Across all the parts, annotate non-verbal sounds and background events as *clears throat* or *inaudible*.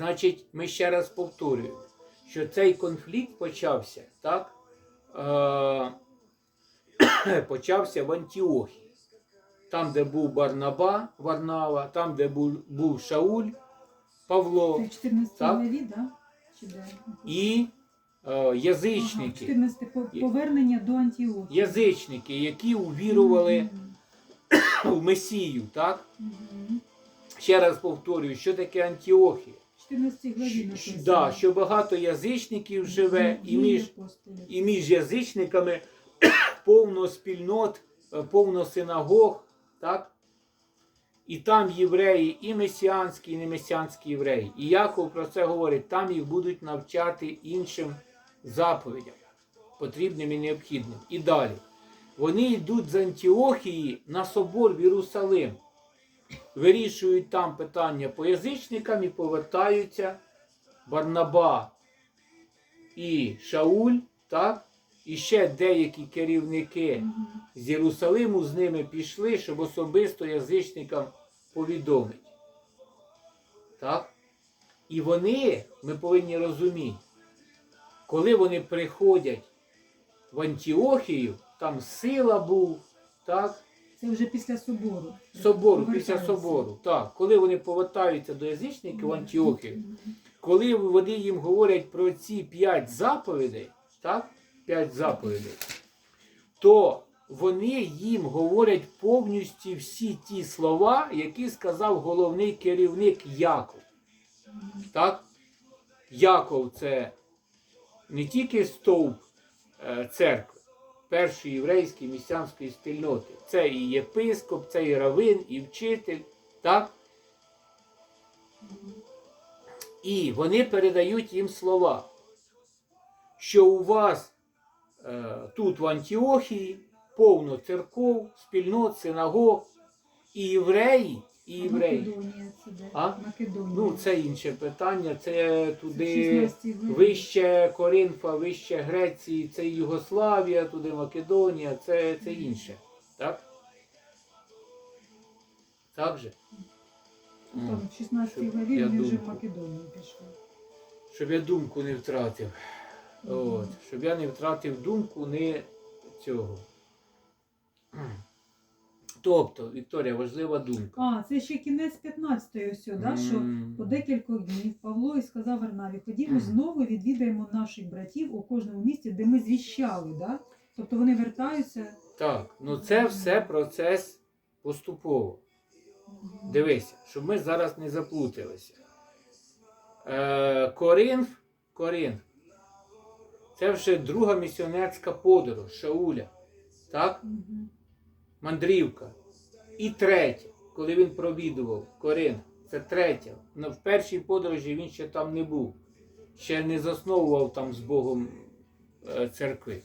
Значить, ми ще раз повторюємо, що цей конфлікт почався, так? Е, *coughs* почався в Антіохії. Там, де був Барнаба, Варнава, там, де був, був Шауль, Павло Це в 14 Так. главі, да? Чи де? і е, Ага, язичники. 14 повернення до Антіохії. Язичники, які увірували в *coughs* Месію, так? Ще раз повторюю, що таке Антіохія? В 14 главі Що, написано. да, що багато язичників живе, і між, і між язичниками *coughs* повно спільнот, е, повно синагог, так? І там євреї, і месіанські, і не месіанські євреї. І Яков про це говорить, там їх будуть навчати іншим заповідям, потрібним і необхідним. І далі. Вони йдуть з Антіохії на собор в Єрусалим, вирішують там питання по язичникам і повертаються Барнаба і Шауль, так? І ще деякі керівники з Єрусалиму з ними пішли, щоб особисто язичникам повідомити. Так? І вони, ми повинні розуміти, коли вони приходять в Антіохію, там сила був, так? Це вже після собору. Собору, після собору. Так, коли вони повертаються до язичників в Антіохію, Мгм. коли вони їм говорять про ці п'ять заповідей, так? П'ять заповідей, то вони їм говорять повністю всі ті слова, які сказав головний керівник Яков. Так? Яков це не тільки стовп е, церкви, першої єврейської місіанської спільноти. Це і єпископ, це і равин, і вчитель. Так? І вони передають їм слова, що у вас е, тут в Антіохії повно церков, спільнот, синагог, і євреї, і євреї. Македонія це де? А? Македонія. Ну, це інше питання, це туди 16 вище Коринфа, вище Греції, це Югославія, туди Македонія, це, це інше. Так? Так же? Там в 16 Щоб главі я вони вже в думку. Македонію пішли. Щоб я думку не втратив. От, щоб я не втратив думку не цього. Тобто, Вікторія, важлива думка. А, це ще кінець 15-ї ось, да, що по декількох днів Павло і сказав Варнаві, ходімо знову відвідаємо наших братів у кожному місті, де ми звіщали. Да? Тобто вони вертаються. Так, ну це все процес поступово. Дивися, щоб ми зараз не заплуталися. Е, Коринф, Коринф. Це вже друга місіонерська подорож Шауля. Так? Мгм. Мандрівка. І третя, коли він провідував Коринф. Це третя. Ну, в першій подорожі він ще там не був. Ще не засновував там з Богом е, церкви.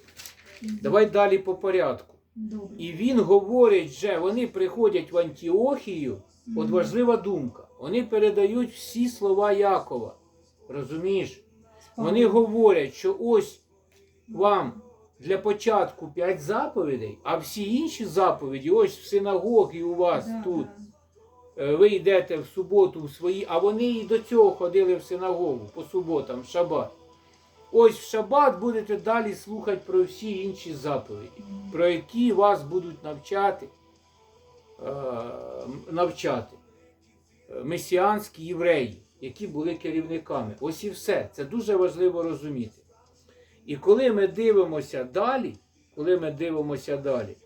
Давай далі по порядку. Добре. І він говорить, що вони приходять в Антіохію. От важлива думка. Вони передають всі слова Якова. Розумієш? Вони говорять, що ось вам для початку п'ять заповідей, а всі інші заповіді, ось в синагогі у вас Да, тут. да. Е, Ви йдете в суботу в свої, а вони і до цього ходили в синагогу по суботам, в шабат. Ось в шабат будете далі слухати про всі інші заповіді про які вас будуть навчати, е, навчати е, месіанські євреї, які були керівниками. Ось і все. Це дуже важливо розуміти. І коли ми дивимося далі, коли ми дивимося далі,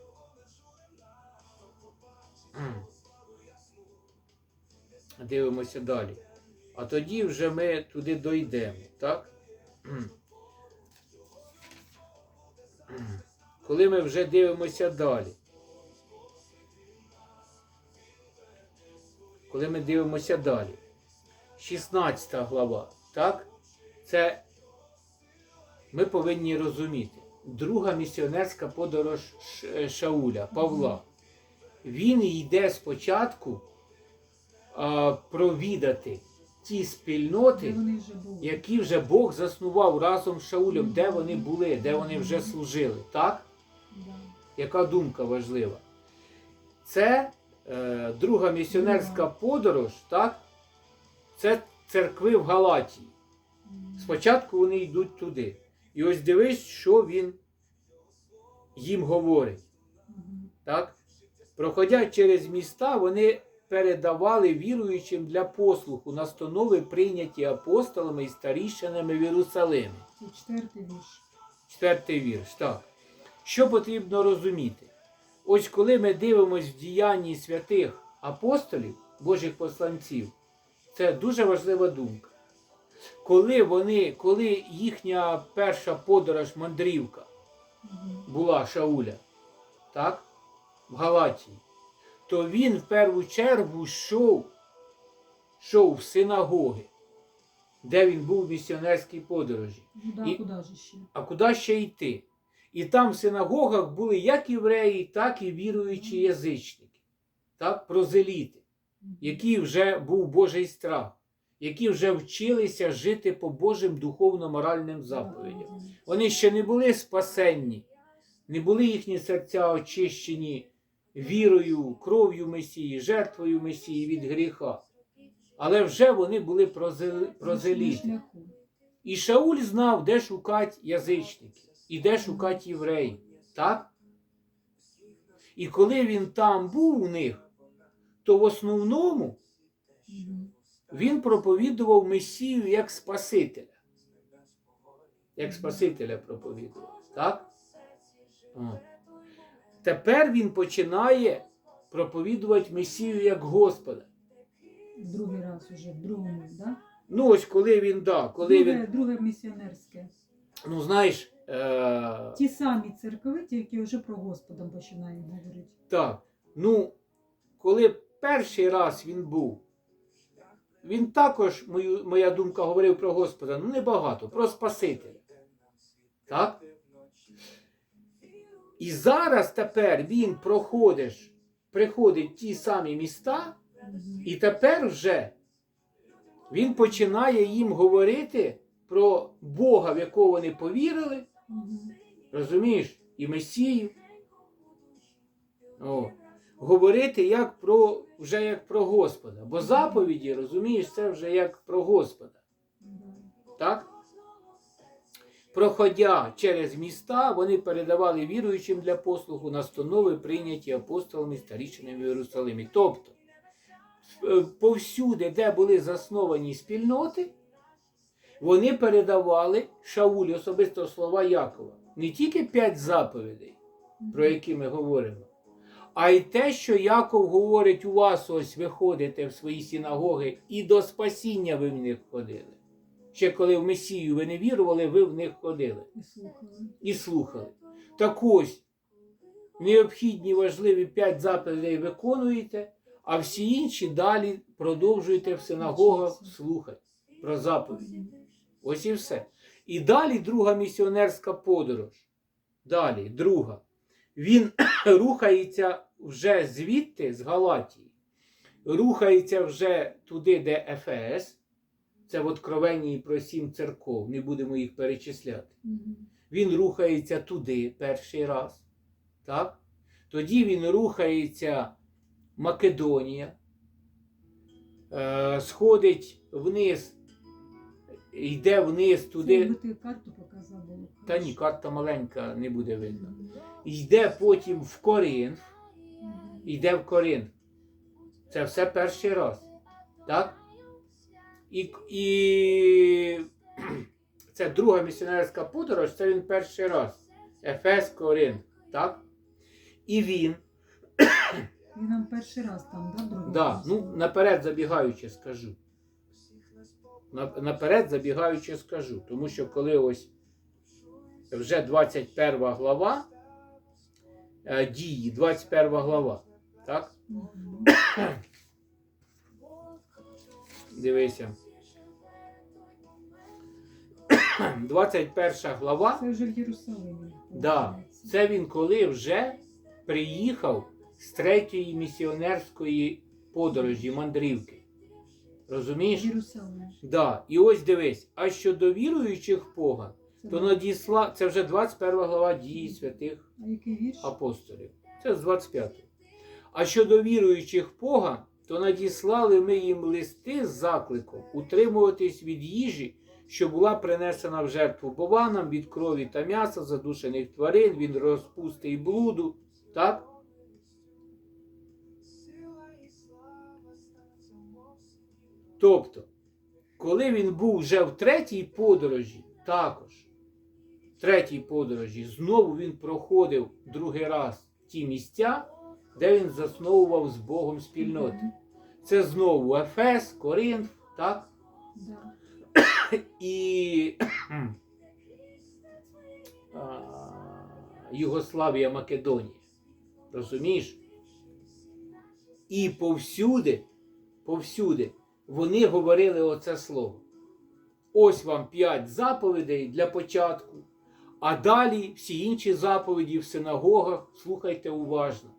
дивимося далі, а тоді вже ми туди дойдемо, так? Коли ми вже дивимося далі. Коли ми дивимося далі. 16 глава, так? Це ми повинні розуміти. Друга місіонерська подорож Шауля, Павла. Він йде спочатку а, провідати ті спільноти, які вже Бог заснував разом з Шаулем, де вони були, де вони вже служили. Так? Яка думка важлива? Це е, друга місіонерська подорож, так? Це церкви в Галатії. Спочатку вони йдуть туди. І ось дивись, що він їм говорить. Так? Проходять через міста, вони передавали віруючим для послуху настанови, прийняті апостолами і старішинами в Єрусалимі. Це четвертий вірш. Четвертий вірш. Так. Що потрібно розуміти? Ось коли ми дивимося в діянні святих апостолів, Божих посланців, це дуже важлива думка. Коли вони, коли їхня перша подорож мандрівка була Шауля, так, в Галатії, то він в першу чергу йшов, йшов в синагоги, де він був в місіонерській подорожі. Ну да, І- куди ж ще? А куди ще йти? І там в синагогах були як євреї, так і віруючі язичники, так, прозеліти, які вже був Божий страх, які вже вчилися жити по Божим духовно-моральним заповідям. Вони ще не були спасенні, не були їхні серця очищені вірою, кров'ю Месії, жертвою Месії від гріха. Але вже вони були прозе- прозеліти. І Шауль знав, де шукати язичників і де шукати євреїв. Так? І коли він там був у них, то в основному. Він проповідував Месію як Спасителя. Як Спасителя проповідував. Так? О. Тепер він починає проповідувати Месію як Господа. Другий раз уже, в другому, да? Ну, ось коли він, да, коли друге, він, друге місіонерське. ну знаєш, е, Ті самі церкви, які вже про Господа починають говорити. Так. Ну, коли перший раз він був, він також, мою, моя думка, говорив про Господа, ну небагато, про Спасителя. Так? І зараз тепер він проходиш, приходить в ті самі міста, і тепер вже він починає їм говорити про Бога, в якого вони повірили, Розумієш? І Месію. О. Говорити як про, вже як про Господа. Бо заповіді, розумієш, це вже як про Господа. Так? Проходя через міста, вони передавали віруючим для послугу настанови, прийняті апостолами старішинами в Єрусалимі. Тобто, е, повсюди, де були засновані спільноти, вони передавали Шаулі особисто слова Якова. Не тільки п'ять заповідей, про які ми говоримо, а й те, що Яков говорить у вас, ось ви ходите в свої синагоги, і до спасіння ви в них ходили. Ще коли в Месію ви не вірували, ви в них ходили І слухали. і слухали. Так ось, необхідні важливі п'ять заповідей виконуєте, а всі інші далі продовжуєте в синагогах слухати про заповіді. Ось і все. І далі друга місіонерська подорож. Далі, друга. Він *coughs* рухається вже звідти, з Галатії, рухається вже туди, де Ефес. Це в Откровенні про сім церков, не будемо їх перечисляти. Він рухається туди перший раз. Так? Тоді він рухається Македонія, е, сходить вниз, йде вниз Це туди. якби ти карту показав, Та ні, карта маленька не буде видно. Йде потім в Коринф, Мгм. йде в Коринф. Це все перший раз. Так? І, і *clears throat* це друга місіонерська подорож, це він перший раз. Ефес, Коринф. Так? І він, Він нам перший раз там, да, в другому? да, ну, наперед забігаючи скажу. На- Наперед забігаючи скажу. Тому що коли ось вже 21 глава, дії, 21 глава. Так? Дивися. 21 глава. Це вже в Єрусалимі. Да. Це він коли вже приїхав з третьої місіонерської подорожі, мандрівки. Розумієш? Єрусалим. Да. І ось дивись, а щодо віруючих поган, то да. надісла, це вже 21 глава дії святих апостолів. Це з 25. А щодо віруючих поган, то надіслали ми їм листи з закликом утримуватись від їжі, що була принесена в жертву бованам від крові та м'яса задушених тварин, від розпусти і блуду. Так? Тобто, коли він був вже в третій подорожі, також, третій подорожі, знову він проходив другий раз ті місця, де він засновував з Богом спільноти. Це знову Ефес, Коринф, так? Да. І а, Югославія, Македонія. Розумієш? І повсюди, повсюди вони говорили оце слово. Ось вам п'ять заповідей для початку, а далі всі інші заповіді в синагогах слухайте уважно.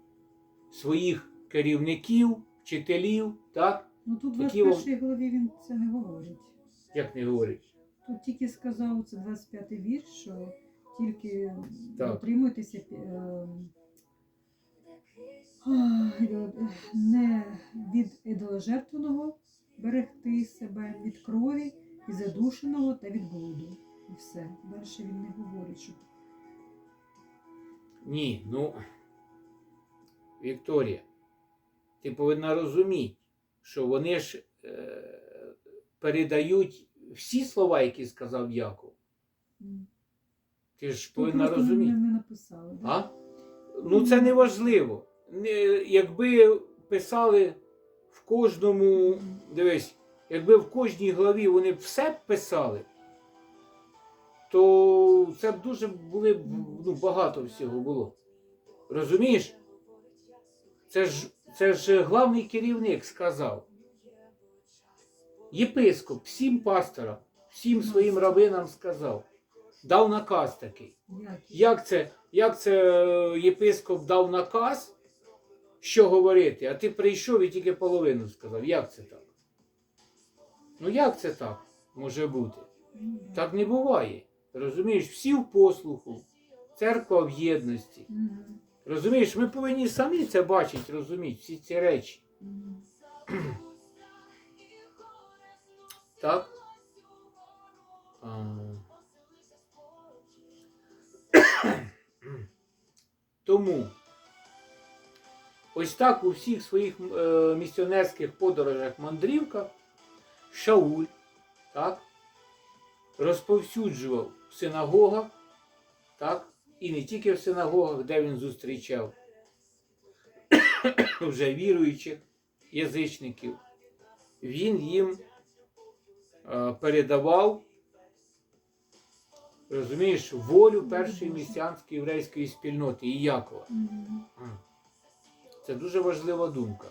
Своїх керівників, вчителів, так? Ну тут в Такі вам- першій главі він це не говорить. Як не говорять. Тут тільки сказав, це 25-й вірш, що тільки Так. дотримуйтеся е, не від ідоложертвеного берегти себе, від крові і задушеного та від блуду. І все. Далі він не говорить, що Ні, ну, Вікторія, ти повинна розуміти, що вони ж е, передають всі слова, які сказав Яков. Ти ж повинна не, розуміти. не написали. А? Ну, це не важливо. Не, якби писали в кожному, дивись, якби в кожній главі вони все писали, то це б дуже були ну, багато всього було. Розумієш? Це ж, це ж главний керівник сказав. Єпископ всім пасторам, всім своїм рабинам сказав, дав наказ такий. Як? Це, як це е, єпископ дав наказ, що говорити, а ти прийшов і тільки половину сказав. Як це так? Ну як це так може бути? Так не буває. Розумієш, всі в послуху, церква в єдності. Розумієш, ми повинні самі це бачити, розуміти, всі ці речі. Мгм. *clears throat* Так? А. *clears throat* Тому ось так у всіх своїх е, місіонерських подорожах мандрівках Шауль так, розповсюджував в синагогах, так, і не тільки в синагогах, де він зустрічав *coughs* вже віруючих язичників, він їм е, передавав, розумієш, волю першої місіанської єврейської спільноти і Якова. Це дуже важлива думка.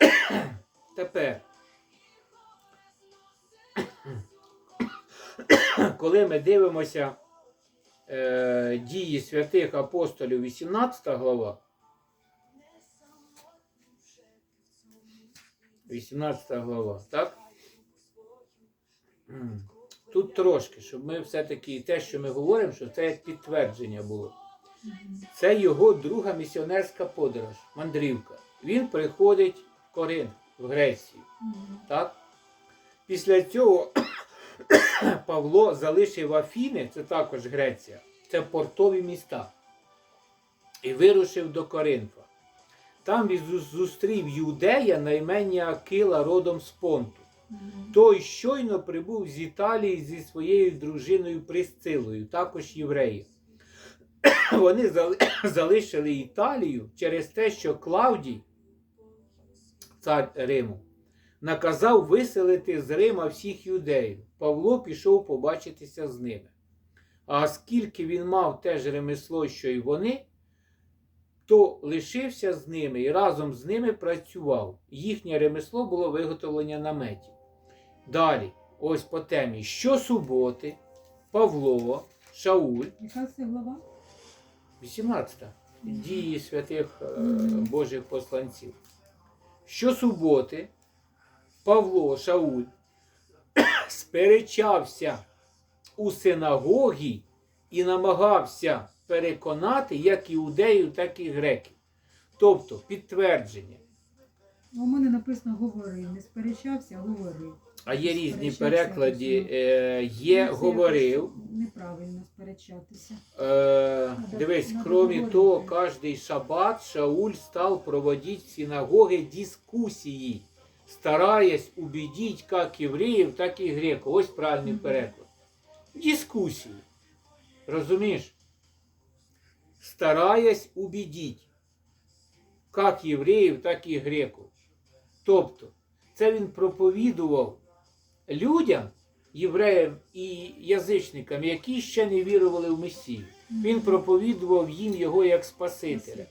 *coughs* Тепер, коли ми дивимося е, дії святих апостолів, 18 глава, 18 глава, так? Тут трошки, щоб ми все-таки те, що ми говоримо, що це як підтвердження було. Це його друга місіонерська подорож, мандрівка. Він приходить в Коринф, в Грецію. Так? Після цього *coughs* Павло залишив Афіни, це також Греція, це портові міста, і вирушив до Коринфа. Там він зустрів юдея на ім'я Акила родом з Понту. Той щойно прибув з Італії зі своєю дружиною Присцилою, також євреї. *coughs* Вони *coughs* залишили Італію через те, що Клавдій, цар Риму, наказав виселити з Рима всіх юдеїв. Павло пішов побачитися з ними. А оскільки він мав те ж ремесло, що й вони, то лишився з ними і разом з ними працював. Їхнє ремесло було виготовлення наметів. Далі, ось по темі. Щосуботи Павло, Шауль, Яка це глава? 18. Дії святих е, Божих посланців. Щосуботи Павло Шауль *coughs* сперечався у синагогі і намагався переконати як іудеїв, так і греків. Тобто підтвердження. У мене написано говорив, не сперечався, говорив. А є різні переклади. Е, є Ну, говорив. Неправильно сперечатися. Е, дивись, говорити. того, каждый шаббат Шауль стал проводить в синагоге дискуссии, стараясь убедить как евреїв, так і греків. Ось правильний переклад. Дискусії. Розумієш? Стараясь убедить як євреїв, так і греків. Тобто, це він проповідував людям, євреям і язичникам, які ще не вірували в Месію. Він проповідував їм його як Спасителя.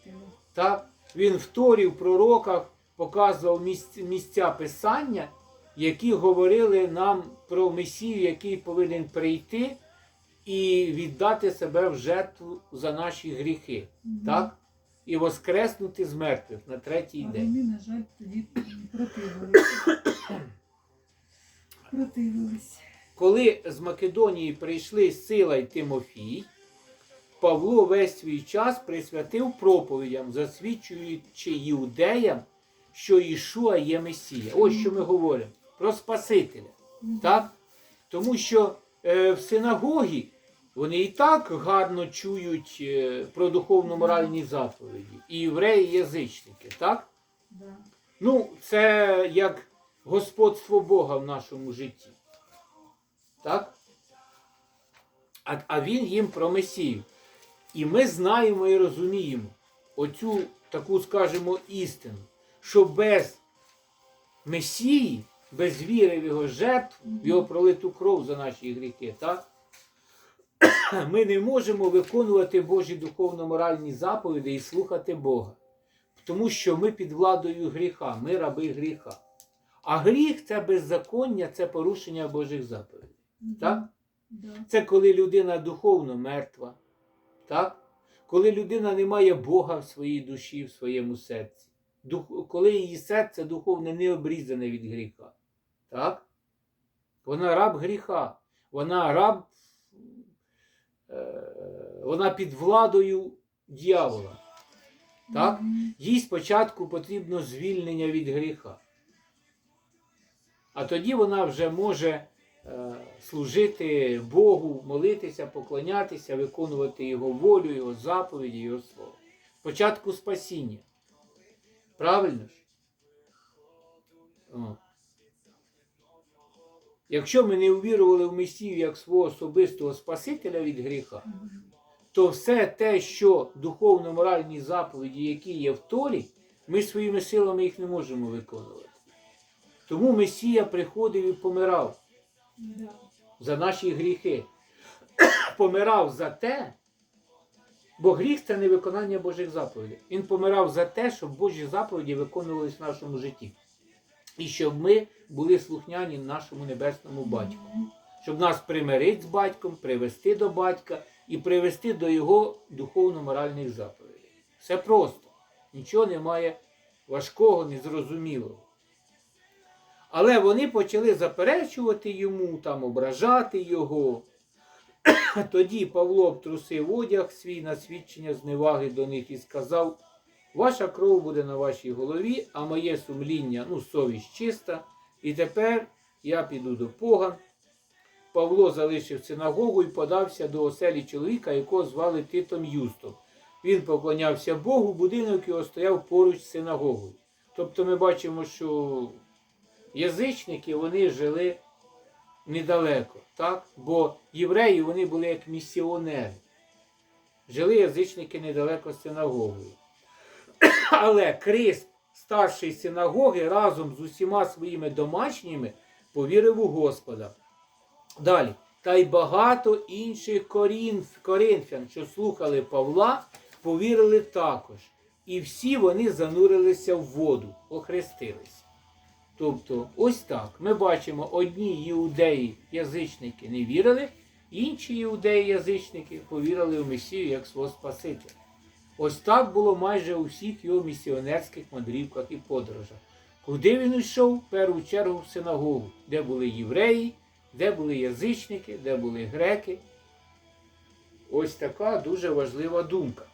Так? Він в Торі, в пророках показував місця писання, які говорили нам про Месію, який повинен прийти і віддати себе в жертву за наші гріхи. Мгм. Так? І воскреснути з мертвих на третій А день. вони, на жаль, тоді противилися. *coughs* Противились. Коли з Македонії прийшли Сила й Тимофій, Павло весь свій час присвятив проповідям, засвідчуючи іудеям, що Ішуа є Месія. Ось що ми говоримо про Спасителя. Так? Тому що е, в синагогі вони і так гарно чують е, про духовно-моральні заповіді. І євреї, і язичники, так? Да. Ну, це як господство Бога в нашому житті. Так? А, а він їм про Месію. І ми знаємо і розуміємо оцю таку, скажімо, істину, що без Месії, без віри в його жертву, в його пролиту кров за наші гріхи, так? *coughs* ми не можемо виконувати Божі духовно-моральні заповіді і слухати Бога. Тому що ми під владою гріха, ми раби гріха. А гріх це беззаконня, це порушення Божих заповідей. Так? Це коли людина духовно мертва. Так? Коли людина не має Бога в своїй душі, в своєму серці. Коли її серце духовне не обрізане від гріха. Так? Вона раб гріха. Вона раб, е, вона під владою дьявола. Так? Їй спочатку потрібно звільнення від гріха. А тоді вона вже може е, служити Богу, молитися, поклонятися, виконувати Його волю, Його заповіді, Його слово. Спочатку спасіння. Правильно ж? О. Якщо ми не увірували в Месію як свого особистого Спасителя від гріха, то все те, що духовно-моральні заповіді, які є в Торі, ми своїми силами їх не можемо виконувати. Тому Месія приходив і помирав за наші гріхи. *coughs* помирав за те, бо гріх це не виконання Божих заповідей. Він помирав за те, щоб Божі заповіді виконувалися в нашому житті. І щоб ми були слухняні нашому небесному батьку щоб нас примирити з батьком, привести до батька і привести до його духовно-моральних заповідей. Все просто. Нічого немає важкого, незрозумілого. Але вони почали заперечувати йому, там, ображати його. *coughs* Тоді Павло обтрусив одяг свій на свідчення зневаги до них і сказав: Ваша кров буде на вашій голові, а моє сумління, ну, совість чиста, і тепер я піду до поган. Павло залишив синагогу і подався до оселі чоловіка, якого звали Титом Юстом. Він поклонявся Богу, будинок його стояв поруч з синагогою. Тобто ми бачимо, що язичники вони жили недалеко, так? бо євреї вони були як місіонери. Жили язичники недалеко з синагогою. *coughs* Але Крисп, старший синагоги, разом з усіма своїми домашніми повірив у Господа. Далі. Та й багато інших корінф, коринфян, що слухали Павла, повірили також. І всі вони занурилися в воду, охрестилися. Тобто, ось так. Ми бачимо, одні іудеї, язичники не вірили, інші іудеї, язичники повірили в Месію як свого Спасителя. Ось так було майже у всіх його місіонерських мандрівках і подорожах. Куди він йшов? В першу чергу в синагогу, де були євреї, де були язичники, де були греки. Ось така дуже важлива думка.